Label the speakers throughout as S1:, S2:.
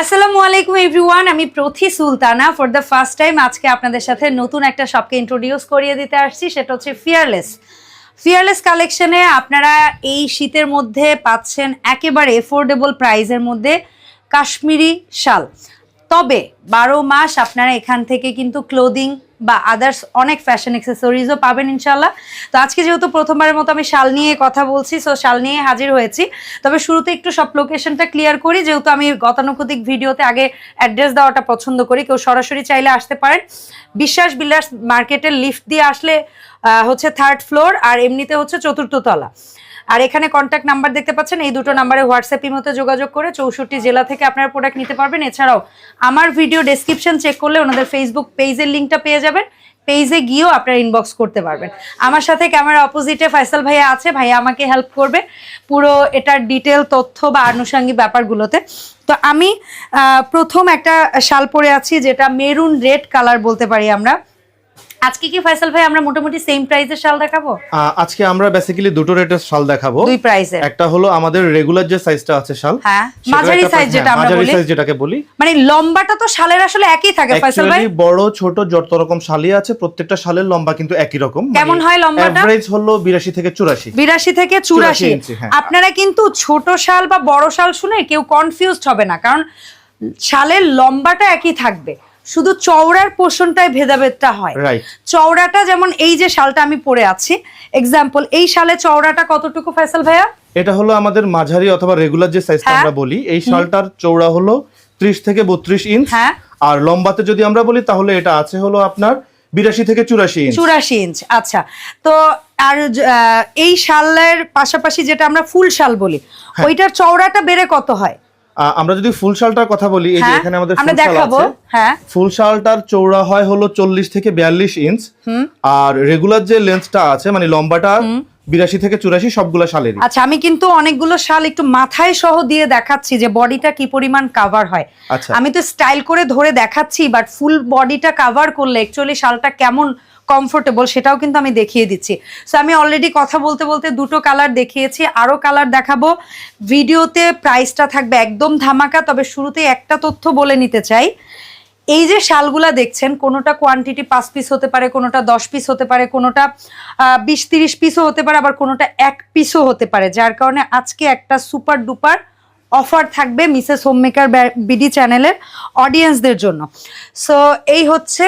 S1: আসসালামু আলাইকুম এভরিওয়ান, আমি Prothi Sultana. For the first time আজকে আপনাদের সাথে নতুন একটা শপকে ইন্ট্রোডিউস করিয়ে দিতে আসছি, সেটা হচ্ছে ফিয়ারলেস ফিয়ারলেস কালেকশনে আপনারা এই শীতের মধ্যে পাচ্ছেন একেবারে এফোর্ডেবল প্রাইজের মধ্যে কাশ্মীরি শাল। তবে বারো মাস আপনারা এখান থেকে কিন্তু ক্লোদিং বা আদার্স অনেক ফ্যাশন এক্সেসরিজও পাবেন ইনশাল্লাহ তো আজকে যেহেতু প্রথমবারের মতো আমি শাল নিয়ে কথা বলছি সো শাল নিয়ে হাজির হয়েছি। তবে শুরুতে একটু সব লোকেশনটা ক্লিয়ার করি, যেহেতু আমি গতানুগতিক ভিডিওতে আগে অ্যাড্রেস দেওয়াটা পছন্দ করি, কেউ সরাসরি চাইলে আসতে পারেন। বিশ্বাস বিলাস মার্কেটের লিফট দিয়ে আসলে হচ্ছে থার্ড ফ্লোর আর এমনিতে হচ্ছে চতুর্থ তলা। আর এখানে কন্ট্যাক্ট নাম্বার দেখতে পাচ্ছেন, এই দুটো নাম্বারে হোয়াটসঅ্যাপ ইমোতে যোগাযোগ করে চৌষট্টি জেলা থেকে আপনারা প্রোডাক্ট নিতে পারবেন। এছাড়াও আমার ভিডিও ডেসক্রিপশন চেক করলে ওনাদের ফেসবুক পেজের লিঙ্কটা পেয়ে যাবেন। পেজে গিয়েও আপনারা ইনবক্স করতে পারবেন। আমার সাথে ক্যামেরা অপোজিটে ফয়সাল ভাইয়া আছে, ভাইয়া আমাকে হেল্প করবে পুরো এটার ডিটেল তথ্য বা আনুষঙ্গিক ব্যাপারগুলোতে। তো আমি প্রথম একটা শাল পরে আছি যেটা মেরুন রেড কালার বলতে পারি আমরা। আজকে কি ফয়সাল ভাই আমরা মোটামুটি সেম প্রাইসের শাল দেখাবো?
S2: আজকে আমরা বেসিক্যালি দুটো রেটের শাল দেখাবো।
S1: দুই প্রাইসের
S2: একটা হলো আমাদের রেগুলার যে সাইজটা আছে শাল
S1: হ্যাঁ মাঝারি সাইজ যেটা
S2: হ্যাঁ,
S1: আমরা
S2: মাঝারি
S1: বলি।
S2: সাইজ যেটাকে বলি।
S1: মানে লম্বাটা তো শালের আসলে একই থাকে ফয়সাল ভাই।
S2: বড় ছোট যত রকম শালই আছে প্রত্যেকটা শালের লম্বা কিন্তু একই রকম।
S1: কেমন হয় লম্বাটা?
S2: এভারেজ হলো 82 থেকে 84
S1: বিরাশি থেকে চুরাশি।
S2: 84 হ্যাঁ।
S1: আপনারা কিন্তু ছোট শাল বা বড় শাল শুনে কেউ কনফিউজড হবে না কারণ শালের লম্বাটা একই থাকবে। শুধু চওড়ার পোষণটাই ভেদাভেদটা হয়। চওড়াটা যেমন এই যে শালটা আমি পরে আছি এক্সাম্পল এই শালে চওড়াটা কতটুকু ফয়সাল ভাইয়া?
S2: এটা হলো আমাদের মাঝারি অথবা রেগুলার যে সাইজটা
S1: হ্যাঁ।
S2: আমরা বলি এই শালটার চৌড়া হলো 30 থেকে 32 ইঞ্চ
S1: হ্যাঁ।
S2: আর লম্বাতে যদি আমরা বলি তাহলে এটা আছে হলো আপনার 82 থেকে 84 ইঞ্চ
S1: চুরাশি ইঞ্চ আচ্ছা। তো আর এই শালের পাশাপাশি যেটা আমরা ফুল শাল বলি
S2: হ্যাঁ।
S1: ওইটার চওড়াটা বেড়ে কত হয়?
S2: আমরা যদি ফুল শালটার কথা বলি এই যে
S1: হ্যাঁ
S2: এখানে আমাদের ফুল শাল আছে।
S1: হ্যাঁ।
S2: ফুল শালটার চৌড়া হয় হলো চল্লিশ থেকে বিয়াল্লিশ ইঞ্চ আর রেগুলার যে লেন্থটা আছে মানে লম্বাটা বিরাশি থেকে চুরাশি সবগুলা শালেরই।
S1: আচ্ছা আমি কিন্তু অনেকগুলো শাল একটু মাথায় সহ দিয়ে দেখাচ্ছি যে বডিটা কি পরিমাণ কাভার হয়।
S2: আচ্ছা।
S1: আমি তো স্টাইল করে ধরে দেখাচ্ছি বাট ফুল বডিটা কাভার করলে অ্যাকচুয়ালি শালটা কেমন কমফোর্টেবল সেটাও কিন্তু আমি দেখিয়ে দিচ্ছি। সো আমি অলরেডি কথা বলতে বলতে দুটো কালার দেখিয়েছি আরও কালার দেখাবো। ভিডিওতে প্রাইসটা থাকবে একদম ধামাকা, তবে শুরুতে একটা তথ্য বলে নিতে চাই। এই যে শালগুলা দেখছেন, কোনোটা কোয়ান্টিটি পাঁচ পিস হতে পারে, কোনোটা দশ পিস হতে পারে, কোনোটা বিশ তিরিশ পিসও হতে পারে, আবার কোনোটা এক পিসও হতে পারে। যার কারণে আজকে একটা সুপার ডুপার অফার থাকবে মিসেস হোমমেকার বিডি চ্যানেলের অডিয়েন্সদের জন্য। সো এই হচ্ছে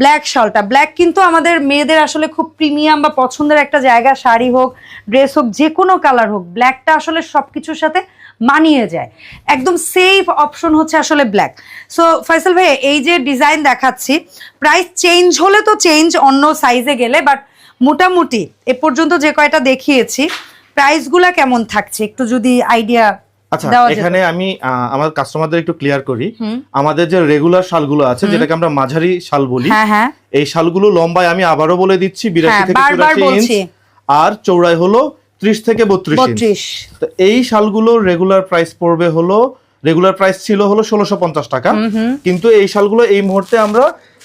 S1: ব্ল্যাক শালটা। ব্ল্যাক কিন্তু আমাদের মেয়েদের আসলে খুব প্রিমিয়াম বা পছন্দের একটা জায়গা, শাড়ি হোক ড্রেস হোক, যে কোনো কালার হোক ব্ল্যাকটা আসলে সব কিছুর সাথে মানিয়ে যায়। একদম সেফ অপশন হচ্ছে আসলে ব্ল্যাক সো ফয়সাল ভাই এই যে ডিজাইন দেখাচ্ছি প্রাইস চেঞ্জ হলে তো চেঞ্জ অন্য সাইজে গেলে বাট মোটামুটি এ পর্যন্ত যে কয়টা দেখিয়েছি প্রাইসগুলা কেমন থাকছে? একটু যদি আইডিয়া
S2: আচ্ছা। এখানে আমি আমার কাস্টমারদের একটু ক্লিয়ার করি। আমাদের যে রেগুলার শালগুলো আছে যেটাকে আমরা মাঝারি শাল বলি
S1: হ্যাঁ হ্যাঁ।
S2: এই শালগুলো লম্বায় আমি আবারও বলে দিচ্ছি বিরাশি
S1: হ্যাঁ,
S2: থেকে চুরাশি ইঞ্চ আর চৌড়ায় হলো ত্রিশ থেকে বত্রিশ ইঞ্চ তো এই শালগুলোর রেগুলার প্রাইস পড়বে হলো রেগুলার প্রাইস ছিল হলো ষোলোশো পঞ্চাশ টাকা। কিন্তু এই শালগুলো এই মুহূর্তে আমরা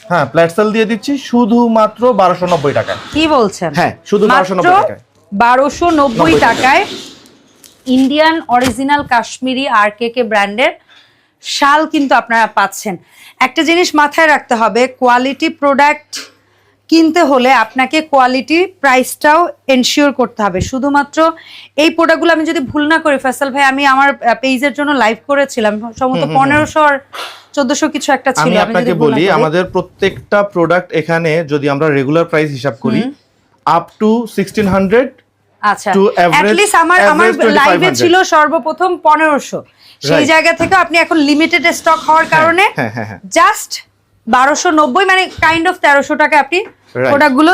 S2: হ্যাঁ ফ্ল্যাট সেল দিয়ে দিচ্ছি শুধুমাত্র বারোশো নব্বই টাকায়।
S1: কি বলছেন?
S2: হ্যাঁ শুধু বারোশো নব্বই টাকায়।
S1: বারোশো নব্বই টাকায় ইন্ডিয়ান অরিজিনাল কাশ্মীরি আর কে কে ব্র্যান্ডের শাল কিন্তু আপনারা পাচ্ছেন। একটা জিনিস মাথায় রাখতে হবে কোয়ালিটি প্রোডাক্ট কিনতে হলে আপনাকে কোয়ালিটি প্রাইসটাও এনশিওর করতে হবে। শুধুমাত্র এই প্রোডাক্টগুলো আমি যদি ভুল না করি ফয়সাল ভাই আমি আমার পেজের জন্য লাইভ করেছিলাম সম্ভবত পনেরোশো আর চোদ্দশো কিছু একটা ছিল
S2: আমি আপনাকে বলি আমাদের প্রত্যেকটা প্রোডাক্ট এখানে যদি আমরা রেগুলার প্রাইস হিসাব করি আপ টু সিক্সটিন হান্ড্রেড
S1: আচ্ছা
S2: to average-
S1: অ্যাটলিস্ট আমার আমার লাইভে ছিল সর্বপ্রথম পনেরোশো। সেই জায়গা থেকে আপনি এখন লিমিটেড স্টক হওয়ার কারণে
S2: হ্যাঁ, হ্যাঁ, হ্যাঁ।
S1: জাস্ট বারোশো নব্বই মানে কাইন্ড অফ তেরোশো টাকা আপনি.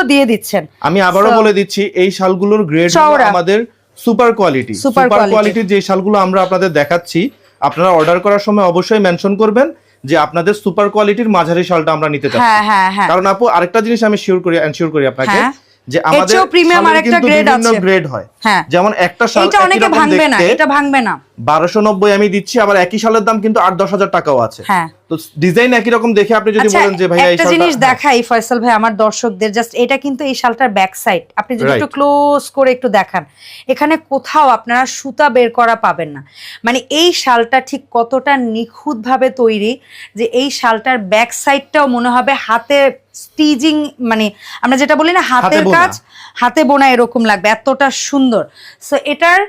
S1: দিয়ে দিচ্ছেন।
S2: আমি আবারও বলে দিচ্ছি এই শালগুলোর গ্রেড আমাদের সুপার কোয়ালিটি সুপার কোয়ালিটির যে শালগুলো আমরা আপনাদের দেখাচ্ছি আপনারা অর্ডার করার সময় অবশ্যই মেনশন করবেন যে আপনাদের সুপার কোয়ালিটির মাঝারি শালটা আমরা নিতে
S1: হ্যাঁ হ্যাঁ হ্যাঁ।
S2: কারণ আপু আরেকটা জিনিস আমি শিওর করি এনশিওর করি আপনাকে।
S1: হ্যাঁ।
S2: যে আমাদের শালের
S1: আরেকটা
S2: কিন্তু
S1: আছে।
S2: গ্রেড হয়।
S1: হ্যাঁ।
S2: যেমন একটা শাল
S1: এটা অনেকে ভাঙবে না এটা ভাঙবে না।
S2: বারোশো নব্বই আমি দিচ্ছি আবার একই শালের দাম কিন্তু আট দশ হাজার টাকাও আছে।
S1: হ্যাঁ।
S2: তো ডিজাইন একই রকম দেখে আপনি যদি
S1: আচ্ছা
S2: বলেন যে ভাই এই
S1: একটা জিনিস
S2: হ্যাঁ,
S1: দেখাই ফয়সাল ভাই আমার দর্শকদের জাস্ট এটা কিন্তু এই শালটার ব্যাক সাইড আপনি যদি একটু ক্লোজ করে একটু দেখান। এখানে কোথাও আপনারা সুতা বের করা পাবেন না। মানে এই শালটা ঠিক কতটা নিখুঁত ভাবে তৈরি যে এই শালটার ব্যাক সাইডটাও মনে হবে হাতে স্টিজিং মানে আমরা যেটা বলি না হাতের কাজ হাতে বোনা এরকম লাগবে এতটা সুন্দর। সো এটার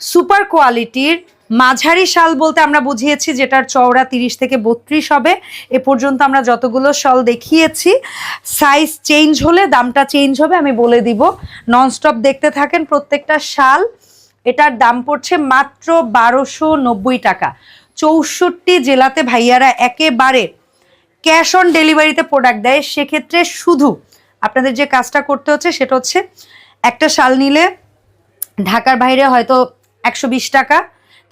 S1: সুপার কোয়ালিটির মাঝারি শাল বলতে আমরা বুঝিয়েছি যেটার চওড়া তিরিশ থেকে বত্রিশ হবে। এ পর্যন্ত আমরা যতগুলো শাল দেখিয়েছি সাইজ চেঞ্জ হলে দামটা চেঞ্জ হবে আমি বলে দিব। ননস্টপ দেখতে থাকেন প্রত্যেকটা শাল এটার দাম পড়ছে মাত্র বারোশো নব্বই টাকা। চৌষট্টি জেলাতে ভাইয়ারা একেবারে ক্যাশ অন ডেলিভারিতে প্রোডাক্ট দেয় সেক্ষেত্রে শুধু আপনাদের যে কাজটা করতে হচ্ছে সেটা হচ্ছে একটা শাল নিলে ঢাকার বাইরে হয়তো একশো বিশ টাকা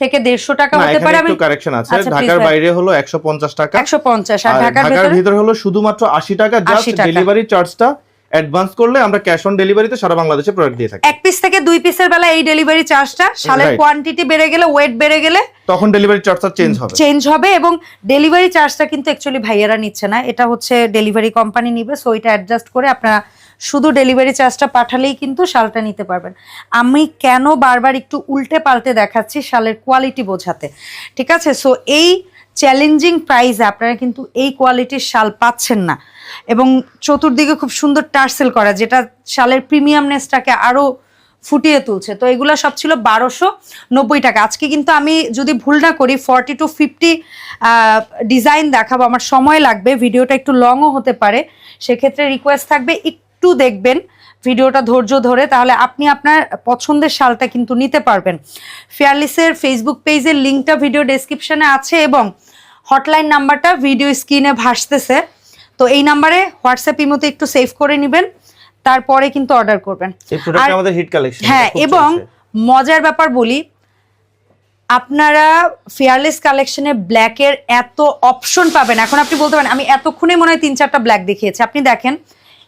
S1: থেকে দেড়শো টাকা হতে পারে। আমি
S2: কারেকশন আছে।
S1: আচ্ছা,
S2: ঢাকার বাইরে হলো একশো পঞ্চাশ টাকা।
S1: একশো পঞ্চাশ আর ঢাকার ভিতরে
S2: হলো শুধুমাত্র আশি টাকা জাস্ট
S1: 80 টাকা।
S2: ডেলিভারি চার্জটা অ্যাডভান্স করলে আমরা ক্যাশ অন ডেলিভারিতে সারা বাংলাদেশে প্রোডাক্ট দিয়ে থাকি।
S1: এক পিস থেকে দুই পিসের বেলা এই ডেলিভারি চার্জটা
S2: Right.
S1: কোয়ান্টিটি বেড়ে গেলে ওয়েট বেড়ে গেলে
S2: তখন ডেলিভারি চার্জটা চেঞ্জ হবে।
S1: চেঞ্জ হবে এবং ডেলিভারি চার্জটা কিন্তু অ্যাকচুয়ালি ভাইয়ারা নিচ্ছে না। এটা হচ্ছে ডেলিভারি কোম্পানি নিবে সো এটা অ্যাডজাস্ট করে আপনারা শুধু ডেলিভারি চার্জটা পাঠালেই কিন্তু শালটা নিতে পারবেন। আমি কেন বারবার একটু উল্টে পাল্টে দেখাচ্ছি শালের কোয়ালিটি বোঝাতে ঠিক আছে? সো এই চ্যালেঞ্জিং প্রাইসে আপনারা কিন্তু এই কোয়ালিটির শাল পাচ্ছেন না। এবং চতুর্দিকে খুব সুন্দর টার্সেল করা, যেটা শালের প্রিমিয়ামনেসটাকে আরও ফুটিয়ে তুলছে। তো এগুলো সব ছিল বারোশো নব্বই টাকা। আজকে কিন্তু আমি যদি ভুল না করি ফর্টি টু ফিফটি ডিজাইন দেখাবো। আমার সময় লাগবে, ভিডিওটা একটু লংও হতে পারে। সেক্ষেত্রে রিকোয়েস্ট থাকবে, একটু দেখবেন ভিডিওটা ধৈর্য ধরে, তাহলে আপনি আপনার পছন্দের শালটা কিন্তু নিতে পারবেন। ফেয়ারলিসের ফেসবুক পেজের লিঙ্কটা ভিডিও ডেসক্রিপশনে আছে এবং হটলাইন নাম্বারটা ভিডিও স্ক্রিনে ভাসতেছে। তো এই নাম্বারে হোয়াটসঅ্যাপ ইমোতে একটু সেভ করে নেবেন তারপরে কিন্তু অর্ডার করবেন।
S2: এই আমাদের হিট কালেকশন
S1: হ্যাঁ এবং মজার ব্যাপার বলি আপনারা ফেয়ারলেস কালেকশনে ব্ল্যাকের এত অপশন পাবেন। এখন আপনি বলতে পারেন আমি এতক্ষণে মনে হয় তিন চারটা ব্ল্যাক দেখিয়েছি। আপনি দেখেন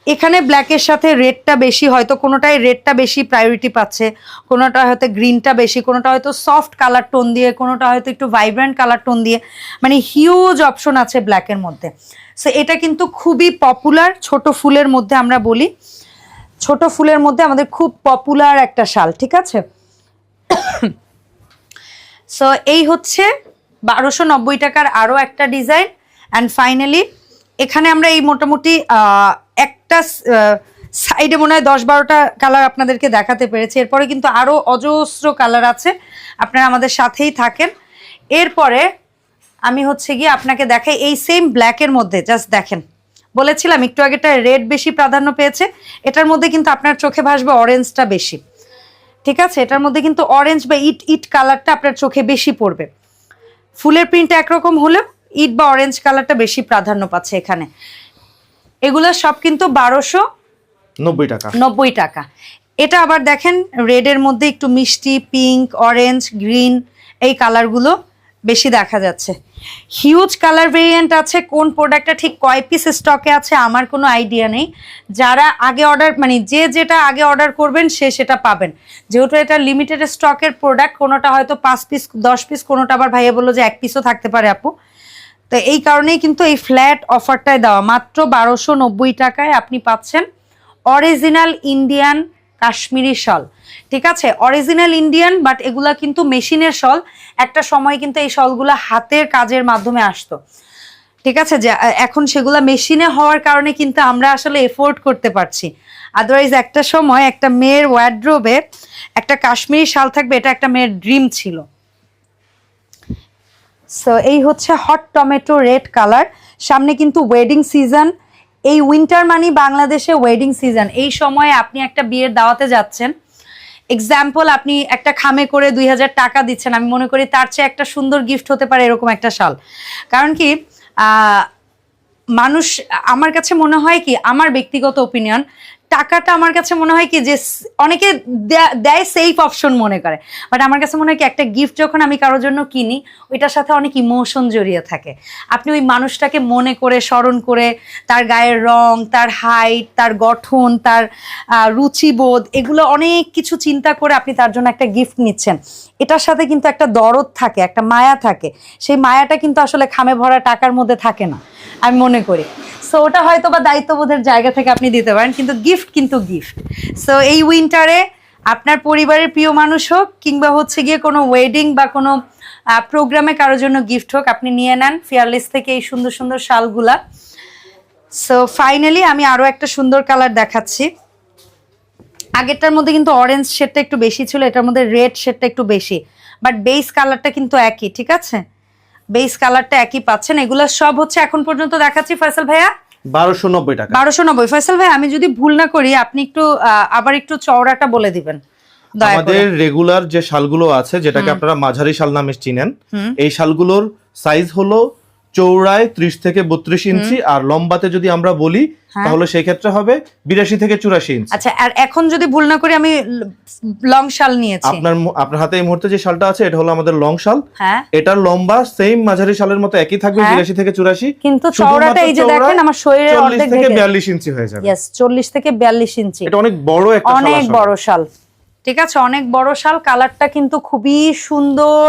S1: এখানে ব্ল্যাকের সাথে রেডটা বেশি, হয়তো কোনোটায় রেডটা বেশি প্রায়োরিটি পাচ্ছে, কোনোটা হয়তো গ্রিনটা বেশি, কোনোটা হয়তো সফট কালার টোন দিয়ে, কোনোটা হয়তো একটু ভাইব্রেন্ট কালার টোন দিয়ে মানে হিউজ অপশন আছে ব্ল্যাকের মধ্যে। সো এটা কিন্তু খুবই পপুলার ছোট ফুলের মধ্যে আমরা বলি। ছোট ফুলের মধ্যে আমাদের খুব পপুলার একটা শাল, ঠিক আছে? সো এই হচ্ছে বারোশো নব্বই টাকার আরও একটা ডিজাইন অ্যান্ড ফাইনালি এখানে আমরা এই মোটামুটি একটা সাইডে মনে হয় দশ বারোটা কালার আপনাদেরকে দেখাতে পেরেছি। এরপরে কিন্তু আরও অজস্র কালার আছে। আপনারা আমাদের সাথেই থাকেন। এরপরে আমি হচ্ছে গিয়ে আপনাকে দেখাই এই সেম ব্ল্যাকের মধ্যে জাস্ট দেখেন। বলেছিলাম, একটু আগেটা রেড বেশি প্রাধান্য পেয়েছে। এটার মধ্যে কিন্তু আপনার চোখে ভাসবে অরেঞ্জটা বেশি। ঠিক আছে? এটার মধ্যে কিন্তু অরেঞ্জ বা ইট ইট কালারটা আপনার চোখে বেশি পড়বে। ফুলের প্রিন্ট একরকম হলেও ইট বা অরেঞ্জ কালারটা বেশি প্রাধান্য পাচ্ছে এখানে। এগুলো সব কিন্তু বারোশো
S2: নব্বই টাকা।
S1: নব্বই টাকা। এটা আবার দেখেন রেডের মধ্যে একটু মিষ্টি পিঙ্ক অরেঞ্জ গ্রিন এই কালারগুলো বেশি দেখা যাচ্ছে। হিউজ কালার ভেরিয়েন্ট আছে কোন প্রোডাক্টটা ঠিক কয় পিস স্টকে আছে আমার কোনো আইডিয়া নেই। যারা আগে অর্ডার মানে যে যেটা আগে অর্ডার করবেন সে সেটা পাবেন। যেহেতু এটা লিমিটেড স্টকের প্রোডাক্ট কোনোটা হয়তো পাঁচ পিস দশ পিস কোনোটা আবার ভাইয়া বলল যে এক পিসও থাকতে পারে আপু। তো এই কারণেই কিন্তু এই ফ্ল্যাট অফারটায় দেওয়া। মাত্র বারোশো নব্বই টাকায় আপনি পাচ্ছেন অরিজিনাল ইন্ডিয়ান কাশ্মীরি শল। ঠিক আছে? অরিজিনাল ইন্ডিয়ান বাট এগুলা কিন্তু মেশিনের শল। একটা সময় কিন্তু এই শলগুলো হাতের কাজের মাধ্যমে আসতো। ঠিক আছে? যে এখন সেগুলো মেশিনে হওয়ার কারণে কিন্তু আমরা আসলে এফোর্ড করতে পারছি। আদারওয়াইজ একটা সময় একটা মেয়ের ওয়ার্ড্রোবে একটা কাশ্মীরি শাল থাকবে, এটা একটা মেয়ের ড্রিম ছিল। সো এই হচ্ছে হট টমেটো রেড কালার সামনে কিন্তু ওয়েডিং সিজন এই উইন্টার মানি বাংলাদেশে ওয়েডিং সিজন এই সময়ে আপনি একটা বিয়ের দাওয়াতে যাচ্ছেন। এক্সাম্পল আপনি একটা খামে করে দুই হাজার টাকা দিচ্ছেন। আমি মনে করি তার চেয়ে একটা সুন্দর গিফট হতে পারে এরকম একটা শাল। কারণ কি মানুষ, আমার কাছে মনে হয় কি, আমার ব্যক্তিগত ওপিনিয়ন টাকাটা আমার কাছে মনে হয় কি যে অনেকে দেয়া- সেফ অপশন মনে করে। বাট আমার কাছে মনে হয় কি একটা গিফট যখন আমি কারোর জন্য কিনি, ওইটার সাথে অনেক ইমোশন জড়িয়ে থাকে। আপনি ওই মানুষটাকে মনে করে, স্মরণ করে, তার গায়ের রং, তার হাইট তার গঠন, তার রুচিবোধ, এগুলো অনেক কিছু চিন্তা করে আপনি তার জন্য একটা গিফট নিচ্ছেন। এটার সাথে কিন্তু একটা দরদ থাকে, একটা মায়া থাকে। সেই মায়াটা কিন্তু আসলে খামে ভরা টাকার মধ্যে থাকে না, আমি মনে করি। সো ওটা হয়তো বা দায়িত্ববোধের জায়গা থেকে আপনি দিতে পারেন, কিন্তু গিফট কিন্তু গিফট সো এই উইন্টারে আপনার পরিবারের প্রিয় মানুষ হোক কিংবা হচ্ছে গিয়ে কোনো ওয়েডিং বা কোনো প্রোগ্রামে কারোর জন্য গিফট হোক, আপনি নিয়ে নেন ফিয়ারলেস থেকে এই সুন্দর সুন্দর শালগুলা। সো ফাইনালি আমি আরও একটা সুন্দর কালার দেখাচ্ছি। আগেরটার মধ্যে কিন্তু অরেঞ্জ শেডটা একটু বেশি ছিল, এটার মধ্যে রেড শেডটা একটু বেশি। বাট বেস কালারটা কিন্তু একই, ঠিক আছে? বেস কালারটা একই পাচ্ছেন, এগুলো সব হচ্ছে এখন পর্যন্ত দেখাচ্ছি, ফয়সাল ভাইয়া।
S2: বারোশো নব্বই টাকা।
S1: বারোশো নব্বই। ফয়সাল ভাই আমি যদি ভুল না করি আপনি একটু আবার একটু চওড়াটা বলে দিবেন।
S2: আমাদের রেগুলার যে শালগুলো আছে যেটাকে আপনারা মাঝারি শাল নামে চিনেন এই শালগুলোর সাইজ হলো চৌড়ায় ত্রিশ থেকে বত্রিশ ইঞ্চি আর লম্বাতে যদি আমরা বলি
S1: হ্যাঁ।
S2: তাহলে সেই ক্ষেত্রে হবে বিরাশি থেকে চুরাশি ইঞ্চি।
S1: আচ্ছা আর এখন যদি ভুল না করি আমি লং শাল নিয়েছি।
S2: আপনার আপনার হাতে এই মুহূর্তে যে শালটা আছে এটা হলো আমাদের লং শাল।
S1: হ্যাঁ।
S2: এটার লম্বা সেম মাঝারি শালের মতো একই থাকবে
S1: হ্যাঁ।
S2: বিরাশি থেকে চুরাশি।
S1: কিন্তু চওড়াটা এই যে দেখেন আমার শরীরের অর্ধেক
S2: থেকে বিয়াল্লিশ ইঞ্চি হয়ে যাবে।
S1: ইয়েস চল্লিশ থেকে বিয়াল্লিশ ইঞ্চি।
S2: এটা অনেক বড় একটা
S1: অনেক বড় শাল। ঠিক আছে অনেক বড় শাল। কালারটা কিন্তু খুবই সুন্দর।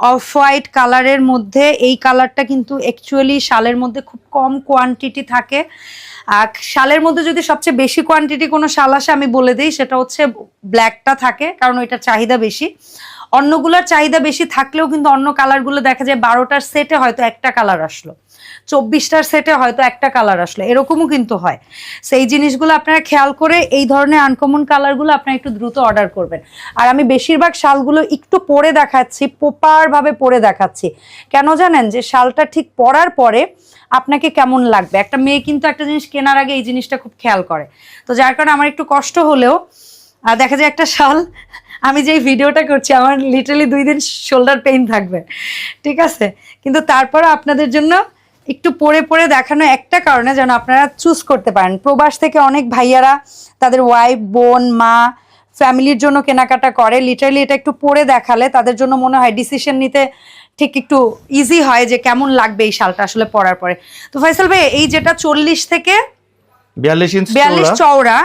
S1: অফ হোয়াইট কালারের মধ্যে, এই কালারটা কিন্তু অ্যাকচুয়ালি শালের মধ্যে খুব কম কোয়ান্টিটি থাকে। আর শালের মধ্যে যদি সবচেয়ে বেশি কোয়ান্টিটি কোনো শাল আসে, আমি বলে দিই, সেটা হচ্ছে ব্ল্যাকটা থাকে, কারণ ওইটার চাহিদা বেশি। অন্যগুলোর চাহিদা বেশি থাকলেও কিন্তু অন্য কালারগুলো দেখা যায় বারোটার সেটে হয়তো একটা কালার আসলো, চব্বিশটার সেটে হয়তো একটা কালার আসলো, এরকমও কিন্তু হয়। সেই জিনিসগুলো আপনারা খেয়াল করে এই ধরনের আনকমন কালারগুলো আপনারা একটু দ্রুত অর্ডার করবেন। আর আমি বেশিরভাগ শালগুলো একটু পরে দেখাচ্ছি প্রপারভাবে পরে দেখাচ্ছি। কেন জানেন যে শালটা ঠিক পরার পরে আপনাকে কেমন লাগবে? একটা মেয়ে কিন্তু একটা জিনিস কেনার আগে এই জিনিসটা খুব খেয়াল করে। তো যার কারণে আমার একটু কষ্ট হলেও দেখা যায় একটা শাল আমি যে ভিডিওটা করছি, আমার লিটারালি দুই দিন শোল্ডার পেইন থাকবে। ঠিক আছে? কিন্তু তারপর আপনাদের জন্য একটু পরে পরে দেখানো একটা কারণে যেন আপনারা চুজ করতে পারেন। প্রবাস থেকে অনেক ভাইয়ারা তাদের ওয়াইফ বোন, মা, ফ্যামিলির জন্য কেনাকাটা করে। লিটারালি এটা একটু পরে দেখালে তাদের জন্য মনে হয় ডিসিশন নিতে ঠিক একটু ইজি হয় যে কেমন লাগবে এই শালটা আসলে পরার পরে। তো ফয়সাল ভাই, এই যেটা চল্লিশ থেকে
S2: বিয়াল্লিশ চওড়া।
S1: চওড়া।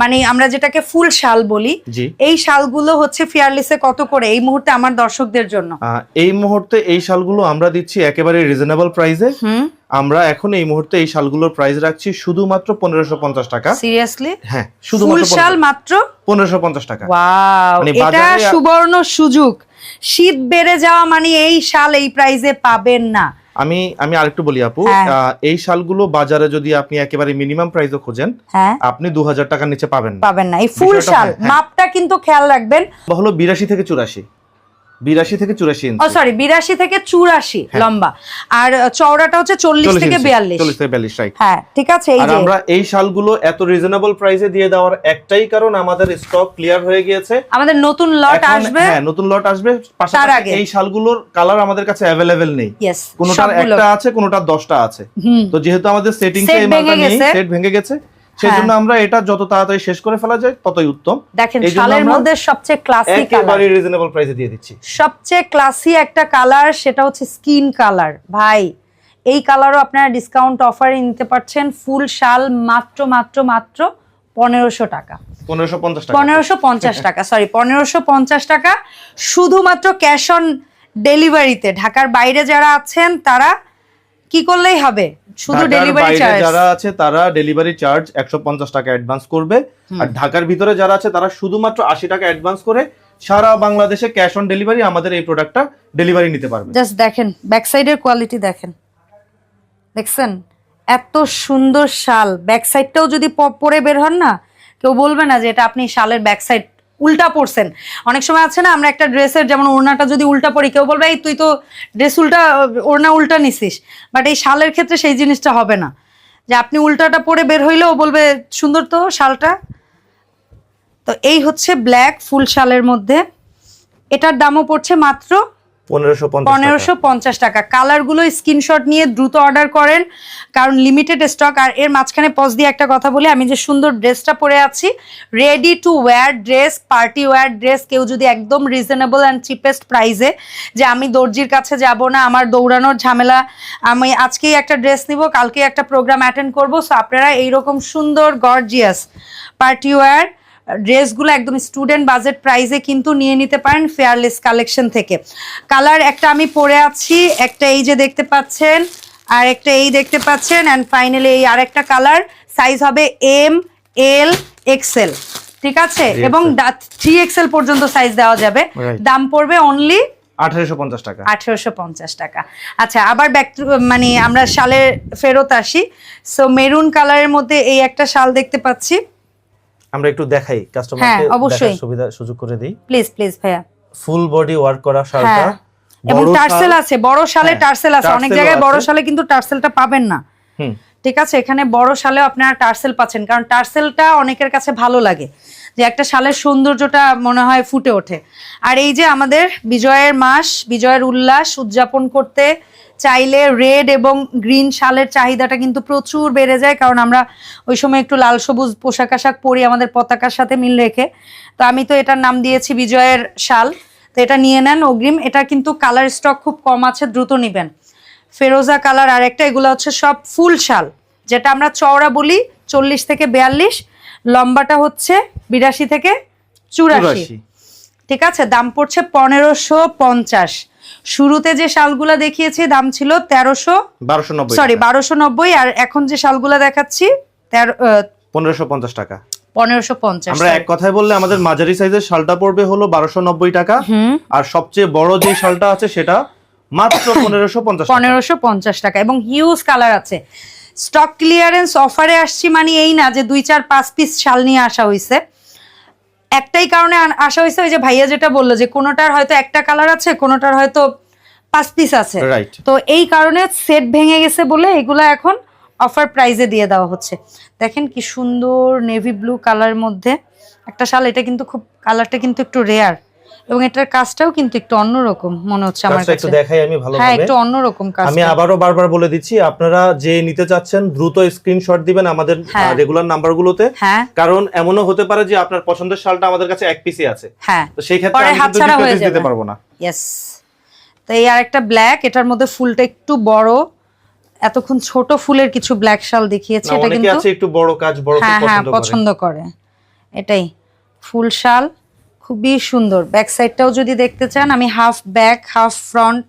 S1: মানে আমরা যেটাকে ফুল শাল বলি এই শালগুলো হচ্ছে ফিয়ারলেসে কত করে? এই মুহূর্তে আমার দর্শকদের জন্য।
S2: এই মুহূর্তে এই শালগুলো আমরা দিচ্ছি একেবারে রিজনেবল প্রাইসে
S1: হুম।
S2: আমরা এখন এই মুহূর্তে এই শালগুলোর প্রাইস রাখছি শুধুমাত্র পনেরোশো পঞ্চাশ টাকা।
S1: সিরিয়াসলি
S2: হ্যাঁ
S1: ফুল
S2: শুধুমাত্র
S1: শাল মাত্র?
S2: পনেরোশো পঞ্চাশ টাকা। মানে
S1: এটা সুবর্ণ সুযোগ। শীত বেড়ে যাওয়া মানে এই শাল এই প্রাইজে পাবেন না।
S2: আমি আমি আরেকটু বলি আপু
S1: হ্যাঁ।
S2: এই শালগুলো বাজারে যদি আপনি একেবারে মিনিমাম প্রাইসও খোঁজেন
S1: হ্যাঁ।
S2: আপনি দু হাজার টাকার নিচে পাবেন না।
S1: পাবেন না। এই ফুল শাল
S2: হ্যাঁ।
S1: মাপটা কিন্তু খেয়াল রাখবেন।
S2: হলো বিরাশি থেকে চুরাশি। বিরাশি থেকে চুরাশি
S1: ও সরি বিরাশি থেকে চুরাশি
S2: হ্যাঁ।
S1: লম্বা। আর চওড়াটা হচ্ছে চল্লিশ থেকে বিয়াল্লিশ।
S2: চল্লিশ থেকে বিয়াল্লিশ রাইট
S1: হ্যাঁ ঠিক আছে এই
S2: আর
S1: যে।
S2: আমরা এই শালগুলো এত রিজনেবল প্রাইসে দিয়ে দেওয়ার একটাই কারণ আমাদের স্টক ক্লিয়ার হয়ে গিয়েছে।
S1: আমাদের নতুন লট আসবে
S2: হ্যাঁ নতুন লট আসবে
S1: তার
S2: পাশাপাশি
S1: আগে।
S2: এই শালগুলোর কালার আমাদের কাছে অ্যাভেলেবেল নেই। কোনোটার একটা আছে কোনোটার দশটা আছে। তো যেহেতু আমাদের সেটিং
S1: Set ভেঙে গেছে।
S2: সেট ভেঙে গেছে সেই
S1: হ্যাঁ।
S2: জন্য আমরা এটা যত তাড়াতাড়ি শেষ করে ফেলা যায় ততই উত্তম।
S1: দেখেন শালের মধ্যে সবচেয়ে ক্লাসি কালার
S2: একেবারে রিজনেবল প্রাইসে দিয়ে দিচ্ছি।
S1: সবচেয়ে ক্লাসি একটা কালার সেটা হচ্ছে স্কিন কালার ভাই এই কালারও আপনারা ডিসকাউন্ট অফারে নিতে পারছেন ফুল শাল মাত্র মাত্র মাত্র পনেরোশো টাকা।
S2: পনেরোশো পঞ্চাশ টাকা।
S1: সরি পনেরোশো পঞ্চাশ টাকা। শুধুমাত্র ক্যাশ অন ডেলিভারিতে ঢাকার বাইরে যারা আছেন তারা কি করলেই হবে? শুধু ডেলিভারি চার্জ
S2: যারা আছে তারা ডেলিভারি চার্জ একশো পঞ্চাশ টাকা অ্যাডভান্স করবে। আর ঢাকার ভিতরে যারা আছে তারা শুধুমাত্র আশি টাকা অ্যাডভান্স করে সারা বাংলাদেশে ক্যাশ অন ডেলিভারি আমাদের এই প্রোডাক্টটা ডেলিভারি নিতে পারবে।
S1: জাস্ট দেখেন ব্যাক সাইডের কোয়ালিটি দেখেন। দেখছেন? এত সুন্দর শাল। ব্যাক সাইডটাও যদি পরে বের হন না কেউ বলবে না যে এটা আপনি শালের ব্যাক সাইড উল্টা পড়ছেন অনেক সময় আছে না, আমরা একটা ড্রেসের যেমন ওড়নাটা যদি উল্টা পরি, কেউ বলবে, এই, তুই তো ড্রেস উল্টা, ওড়না উল্টা নিছিস। বাট এই শালের ক্ষেত্রে সেই জিনিসটা হবে না। যে আপনি উল্টাটা পরে বের হইলেও বলবে, সুন্দর তো শালটা? তো এই হচ্ছে ব্ল্যাক ফুল শালের মধ্যে। এটার দামও পড়ছে মাত্র
S2: পনেরোশো
S1: পঞ্চাশ টাকা। কালারগুলো স্ক্রিনশট নিয়ে দ্রুত অর্ডার করেন, কারণ লিমিটেড স্টক আর এর মাঝখানে পজ দিয়ে একটা কথা বলি, আমি যে সুন্দর ড্রেসটা পরে আছি ready to wear dress party wear dress কেউ যদি একদম রিজনেবল অ্যান্ড চিপেস্ট প্রাইসে যে আমি দর্জির কাছে যাব না, আমার দৌড়ানোর ঝামেলা, আমি আজকেই একটা ড্রেস নিব কালকে একটা প্রোগ্রাম অ্যাটেন্ড করব সো আপনারা এইরকম সুন্দর গর্জিয়াস পার্টি ওয়্যার ড্রেসগুলো একদম স্টুডেন্ট বাজেট প্রাইসে কিন্তু নিয়ে নিতে পারেন ফেয়ারলেস কালেকশন থেকে। কালার একটা আমি পরে আছি একটা এই যে দেখতে পাচ্ছেন আর একটা এই দেখতে পাচ্ছেন অ্যান্ড ফাইনালি এই আরেকটা কালার সাইজ হবে এম এল এক্সেল ঠিক আছে? এবং থ্রি এক্সেল পর্যন্ত সাইজ দেওয়া যাবে। দাম পড়বে অনলি
S2: টাকা।
S1: আঠেরোশো পঞ্চাশ টাকা। আচ্ছা আবার ব্যাক মানে আমরা শালের ফেরত আসি। সো মেরুন কালারের মধ্যে এই একটা শাল দেখতে পাচ্ছি।
S3: আমরা একটু দেখাই
S1: হ্যাঁ,
S3: কাস্টমারকে
S1: অবশ্যই।
S3: সুবিধা সুযোগ করে দিই।
S1: প্লিজ প্লিজ ভাইয়া।
S3: ফুল বডি ওয়ার্ক করা শালটা
S1: হ্যাঁ এবং টার্সেল আছে বড় শালে
S3: হ্যাঁ,
S1: টার্সেল আছে। অনেক জায়গায় বড় শালে কিন্তু টার্সেলটা পাবেন না। ঠিক আছে এখানে বড় শালেও আপনারা টার্সেল পাচ্ছেন কারণ টার্সেলটা অনেকের কাছে ভালো লাগে যে একটা শালের সৌন্দর্যটা মনে হয় ফুটে ওঠে। আর এই যে আমাদের বিজয়ের মাস বিজয়ের উল্লাস উদযাপন করতে চাইলে রেড এবং গ্রিন শালের চাহিদাটা কিন্তু প্রচুর বেড়ে যায় কারণ আমরা ওই সময় একটু লাল সবুজ পোশাক আশাক পরি আমাদের পতাকার সাথে মিল রেখে। তো আমি তো এটার নাম দিয়েছি বিজয়ের শাল। তো এটা নিয়ে নেন অগ্রিম। এটা কিন্তু কালার স্টক খুব কম আছে দ্রুত নেবেন। ফেরোজা কালার আর একটা এগুলো হচ্ছে সব ফুল শাল যেটা আমরা চওড়া বলি চল্লিশ থেকে বিয়াল্লিশ। লম্বাটা হচ্ছে বিরাশি থেকে চুরাশি। ঠিক আছে? দাম পড়ছে পনেরোশো পঞ্চাশ। শুরুতে যে শালগুলা দেখিয়েছি দাম ছিল তেরোশো
S2: বারোশো নব্বই
S1: সরি বারোশো নব্বই আর এখন যে শালগুলা দেখাচ্ছি তেরো
S2: পনেরোশো পঞ্চাশ টাকা।
S1: পনেরোশো পঞ্চাশ
S2: আমরা এক কথায় বললে আমাদের মাঝারি সাইজের শালটা পড়বে হলো বারোশো নব্বই টাকা। আর সবচেয়ে বড় যে শালটা আছে সেটা মাত্র পনেরোশো পঞ্চাশ
S1: পনেরোশো পঞ্চাশ টাকা এবং হিউজ কালার আছে। স্টক ক্লিয়ারেন্স অফারে আসছি মানে এই না যে দুই চার পাঁচ পিস শাল নিয়ে আসা হয়েছে একটাই কারণে আসা হয়েছে ওই যে ভাইয়া যেটা বলল যে কোনোটার হয়তো একটা কালার আছে কোনোটার হয়তো পাঁচ পিস আছে। তো এই কারণে সেট ভেঙে গেছে বলে এগুলো এখন অফার প্রাইজে দিয়ে দেওয়া হচ্ছে। দেখেন কি সুন্দর নেভি ব্লু কালার মধ্যে একটা শাল এটা কিন্তু খুব কালারটা কিন্তু একটু রেয়ার এবং এটার কাজটাও কিন্তু একটু অন্যরকম মনে হচ্ছে আমার
S3: কাজটা একটু দেখাই আমি
S1: ভালো
S3: হ্যাঁ
S1: একটু অন্যরকম কাজ
S3: আমি আবারও বারবার বলে দিচ্ছি আপনারা যে নিতে চাচ্ছেন দ্রুত স্ক্রিনশট দিবেন আমাদের
S1: হ্যাঁ।
S3: রেগুলার নাম্বারগুলোতে
S1: হ্যাঁ।
S2: কারণ এমনও হতে পারে যে আপনার পছন্দের শালটা আমাদের কাছে এক পিসি আছে।
S1: হ্যাঁ।
S2: তো সেই ক্ষেত্রে আমি
S1: হাতছাড়া হয়ে
S2: দিতে পারব না।
S1: ইয়েস তো এই আরেকটা ব্ল্যাক এটার মধ্যে ফুলটা একটু বড়। এতক্ষণ ছোট ফুলের কিছু ব্ল্যাক শাল দেখিয়েছে এটা কিন্তু
S2: আছে একটু বড় কাজ বড়
S1: হ্যাঁ হ্যাঁ
S2: পছন্দ করে।
S1: এটাই ফুল শাল। খুবই সুন্দর। ব্যাক সাইডটাও যদি দেখতে চান আমি হাফ ব্যাক হাফ ফ্রন্ট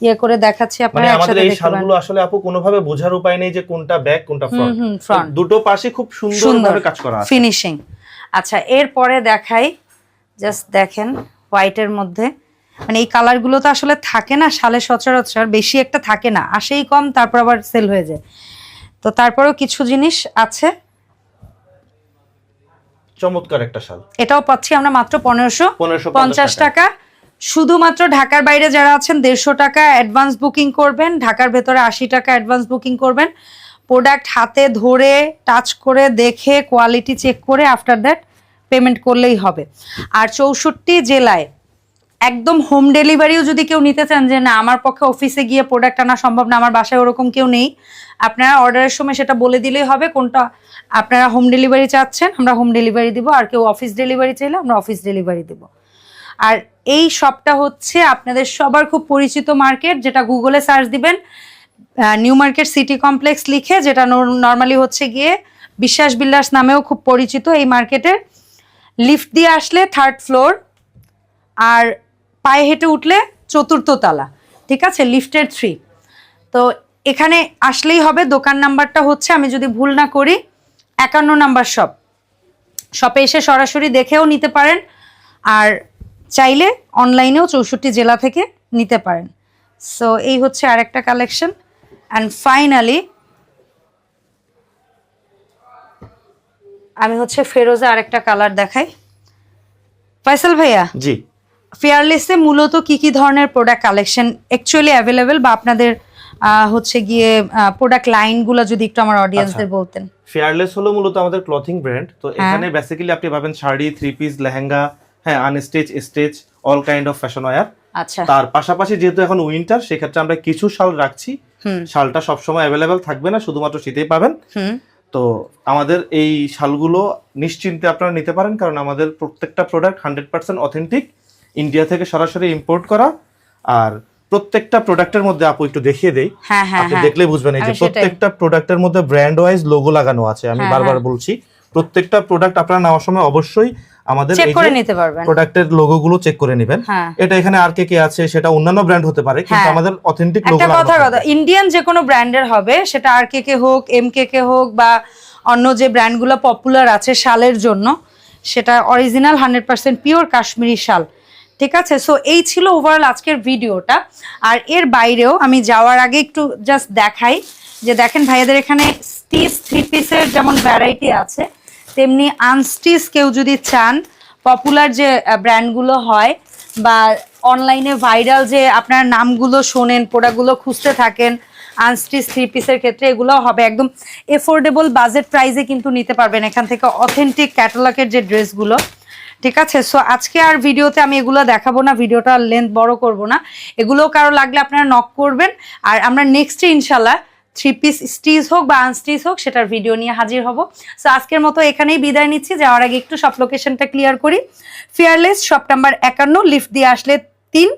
S1: ইয়ে করে দেখাচ্ছি
S2: মানে
S1: আপনারা একসাথে
S2: এই শালগুলো আসলে আপু কোনোভাবে বোঝার উপায় নেই যে কোনটা ব্যাক কোনটা ফ্রন্ট দুটো পাশে খুব
S1: সুন্দর
S2: সুন্দরভাবে কাজ করা আছে।
S1: ফিনিশিং আচ্ছা এরপরে দেখাই জাস্ট দেখেন হোয়াইটের মধ্যে। মানে এই কালারগুলো তো আসলে থাকে না সালে সচরাচর বেশি একটা থাকে না। আসেই কম তারপর আবার সেল হয়ে যায়। তো তারপরেও কিছু জিনিস আছে।
S2: চমৎকার একটা শাল।
S1: এটাও পাচ্ছি আমরা মাত্র পনেরোশো
S2: পনেরোশো
S1: পঞ্চাশ টাকা। শুধুমাত্র ঢাকার বাইরে যারা আছেন দেড়শো টাকা অ্যাডভান্স বুকিং করবেন ঢাকার ভেতরে আশি টাকা অ্যাডভান্স বুকিং করবেন। প্রোডাক্ট হাতে ধরে টাচ করে দেখে কোয়ালিটি চেক করে আফটার দ্যাট পেমেন্ট করলেই হবে। আর চৌষট্টি জেলায় একদম হোম ডেলিভারিও যদি কেউ নিতে চান যে না, আমার পক্ষে অফিসে গিয়ে প্রোডাক্ট আনা সম্ভব না, আমার বাসায় ওরকম কেউ নেই, আপনারা অর্ডারের সময় সেটা বলে দিলেই হবে কোনটা আপনারা হোম ডেলিভারি চাচ্ছেন, আমরা হোম ডেলিভারি দিব, আর কেউ অফিস ডেলিভারি চাইলে আমরা অফিস ডেলিভারি দিব। আর এই শপটা হচ্ছে আপনাদের সবার খুব পরিচিত মার্কেট যেটা গুগলে সার্চ দিবেন নিউ মার্কেট সিটি কমপ্লেক্স লিখে, যেটা নর্মালি হচ্ছে গিয়ে বিশ্বাস বিল্লাস নামেও খুব পরিচিত এই মার্কেটের লিফট দিয়ে আসলে থার্ড ফ্লোর আর পায়ে হেঁটে উঠলে চতুর্থ তালা, ঠিক আছে? লিফটের থ্রি তো এখানে আসলেই হবে, দোকান নাম্বারটা হচ্ছে, আমি যদি ভুল না করি, একান্ন নাম্বার শপ শপে এসে সরাসরি দেখেও নিতে পারেন, আর চাইলে অনলাইনেও চৌষট্টি জেলা থেকে নিতে পারেন। সো এই হচ্ছে আরেকটা কালেকশন অ্যান্ড ফাইনালি আমি হচ্ছে ফেরোজা আরেকটা কালার দেখাই। ফয়সাল ভাইয়া?
S2: জি।
S1: ফেয়ারলেসে মূলত কি কি ধরনের প্রোডাক্ট কালেকশন অ্যাকচুয়ালি অ্যাভেলেবেল বা আপনাদের হচ্ছে গিয়ে প্রোডাক্ট লাইনগুলো যদি একটু আমার অডিয়েন্সদের বলতেন।
S2: ফেয়ারলেস হলো মূলত আমাদের ক্লথিং ব্র্যান্ড তো
S1: হ্যাঁ।
S2: এখানে বেসিক্যালি আপনি পাবেন শাড়ি থ্রি পিস লেহেঙ্গা হ্যাঁ unstage stage all kind of fashion wear
S1: আচ্ছা।
S2: তার পাশাপাশি যেহেতু এখন উইন্টার সেক্ষেত্রে আমরা কিছু শাল রাখছি।
S1: হুম।
S2: শালটা সবসময় অ্যাভেলেবেল থাকবে না শুধুমাত্র শীতেই পাবেন।
S1: হুম।
S2: তো আমাদের এই শালগুলো নিশ্চিন্তে আপনারা নিতে পারেন কারণ আমাদের প্রত্যেকটা product hundred percent authentic India থেকে সরাসরি ইম্পোর্ট করা। আর প্রত্যেকটা প্রোডাক্টের মধ্যে আপু একটু দেখিয়ে দেই।
S1: হ্যাঁ হ্যাঁ
S2: আপনি
S1: হ্যাঁ।
S2: দেখলেই বুঝবেন এই যে প্রত্যেকটা প্রোডাক্টের মধ্যে ব্র্যান্ড ওয়াইজ লোগো লাগানো আছে। আমি বারবার। বলছি প্রত্যেকটা প্রোডাক্ট আপনারা নেওয়ার সময় অবশ্যই আমাদের এই প্রোডাক্টের লোগোগুলো চেক করে নেবেন। এটা এখানে আর কে কে আছে সেটা অন্যান্য ব্র্যান্ড হতে পারে কিন্তু। আমাদের অথেন্টিক লোগো
S1: একটা কথা কথা ইন্ডিয়ান যে কোনো ব্র্যান্ডের হবে সেটা আর কে কে হোক এম কে কে হোক বা অন্য যে ব্র্যান্ডগুলো পপুলার আছে শালের জন্য সেটা original hundred percent pure Kashmiri শাল। ঠিক আছে? সো এই ছিল ওভারঅল আজকের ভিডিওটা আর এর বাইরেও আমি যাওয়ার আগে একটু জাস্ট দেখাই যে দেখেন ভাইয়াদের এখানে স্টিচ থ্রি পিসের যেমন ভ্যারাইটি আছে, তেমনি আনস্টিচ কেউ যদি চান পপুলার যে ব্র্যান্ডগুলো হয় বা অনলাইনে ভাইরাল যে আপনার নামগুলো শোনেন প্রোডাক্টগুলো খুঁজতে থাকেন আনস্টিচ থ্রি পিসের ক্ষেত্রে এগুলো হবে একদম এফোর্ডেবল বাজেট প্রাইসে কিন্তু নিতে পারবেন এখান থেকে অথেন্টিক ক্যাটালগের যে ড্রেসগুলো ঠিক আছে? সো আজকে আর ভিডিওতে আমি এগুলো দেখাবো না, ভিডিওটা লেন্থ বড় করব না। এগুলো কারও লাগলে আপনারা নক করবেন। আর আমরা নেক্সটে ইনশাল্লাহ থ্রি পিস স্টিচ হোক বা আনস্টিচ হোক, সেটার ভিডিও নিয়ে হাজির হব। সো আজকের মতো এখানেই বিদায় নিচ্ছি। যাওয়ার আগে একটু সব লোকেশনটা ক্লিয়ার করি। ফিয়ারলেস শপ নাম্বার একান্ন লিফট দিয়ে আসলে তিন।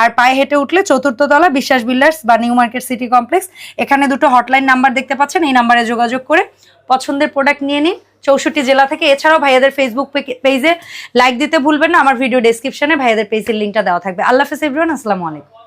S1: আর পায়ে হেঁটে উঠলে চতুর্থ তলা, বিশ্বাস বিল্ডার্স বা নিউ মার্কেট সিটি কমপ্লেক্স। এখানে দুটো হটলাইন নাম্বার দেখতে পাচ্ছেন, এই নাম্বারে যোগাযোগ করে পছন্দের প্রোডাক্ট নিয়ে নিন। চৌষট্টি জেলা থেকে। এছাড়াও ভাইয়াদের ফেসবুক পেজে লাইক দিতে ভুলবেন না, আমার ভিডিও ডেসক্রিপশনে ভাইয়াদের পেজের লিঙ্কটা দেওয়া থাকবে। আল্লাহ হাফেজ এভরিওয়ান আসসালামু আলাইকুম।